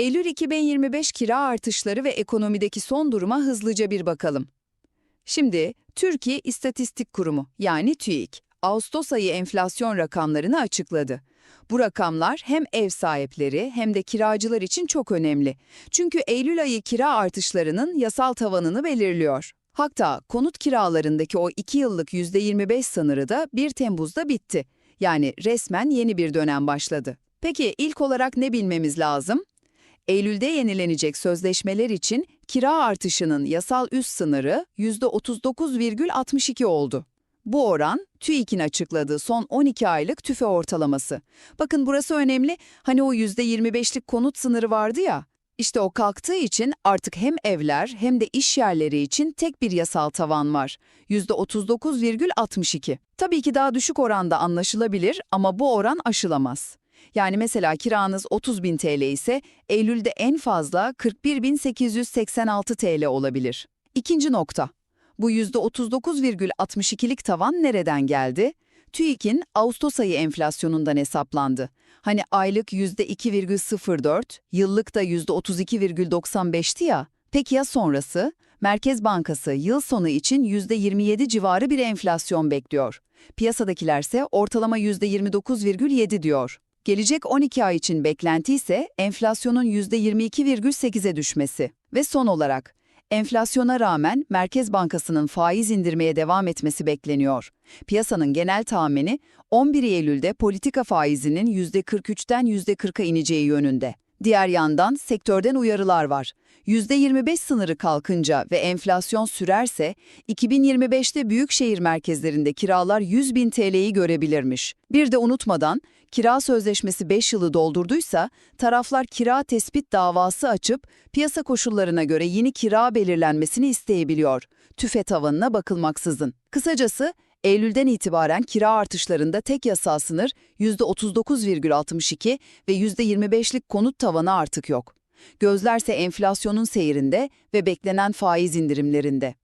Eylül 2025 kira artışları ve ekonomideki son duruma hızlıca bir bakalım. Şimdi Türkiye İstatistik Kurumu yani TÜİK, Ağustos ayı enflasyon rakamlarını açıkladı. Bu rakamlar hem ev sahipleri hem de kiracılar için çok önemli. Çünkü Eylül ayı kira artışlarının yasal tavanını belirliyor. Hatta konut kiralarındaki o 2 yıllık %25 sınırı da 1 Temmuz'da bitti. Yani resmen yeni bir dönem başladı. Peki ilk olarak ne bilmemiz lazım? Eylül'de yenilenecek sözleşmeler için kira artışının yasal üst sınırı %39,62 oldu. Bu oran TÜİK'in açıkladığı son 12 aylık tüfe ortalaması. Bakın burası önemli. Hani o %25'lik konut sınırı vardı ya. İşte o kalktığı için artık hem evler hem de iş yerleri için tek bir yasal tavan var. %39,62. Tabii ki daha düşük oranda anlaşılabilir ama bu oran aşılamaz. Yani mesela kiranız 30.000 TL ise Eylül'de en fazla 41.886 TL olabilir. İkinci nokta. Bu %39,62'lik tavan nereden geldi? TÜİK'in Ağustos ayı enflasyonundan hesaplandı. Hani aylık %2,04, yıllık da %32,95'ti ya. Peki ya sonrası? Merkez Bankası yıl sonu için %27 civarı bir enflasyon bekliyor. Piyasadakilerse ortalama %29,7 diyor. Gelecek 12 ay için beklenti ise enflasyonun %22,8'e düşmesi. Ve son olarak, enflasyona rağmen Merkez Bankası'nın faiz indirmeye devam etmesi bekleniyor. Piyasanın genel tahmini 11 Eylül'de politika faizinin %43'ten %40'a ineceği yönünde. Diğer yandan sektörden uyarılar var. %25 sınırı kalkınca ve enflasyon sürerse 2025'te büyük şehir merkezlerinde kiralar 100 bin TL'yi görebilirmiş. Bir de unutmadan kira sözleşmesi 5 yılı doldurduysa taraflar kira tespit davası açıp piyasa koşullarına göre yeni kira belirlenmesini isteyebiliyor. Tüfe tavanına bakılmaksızın. Kısacası Eylül'den itibaren kira artışlarında tek yasal sınır %39,62 ve %25'lik konut tavanı artık yok. Gözlerse enflasyonun seyrinde ve beklenen faiz indirimlerinde.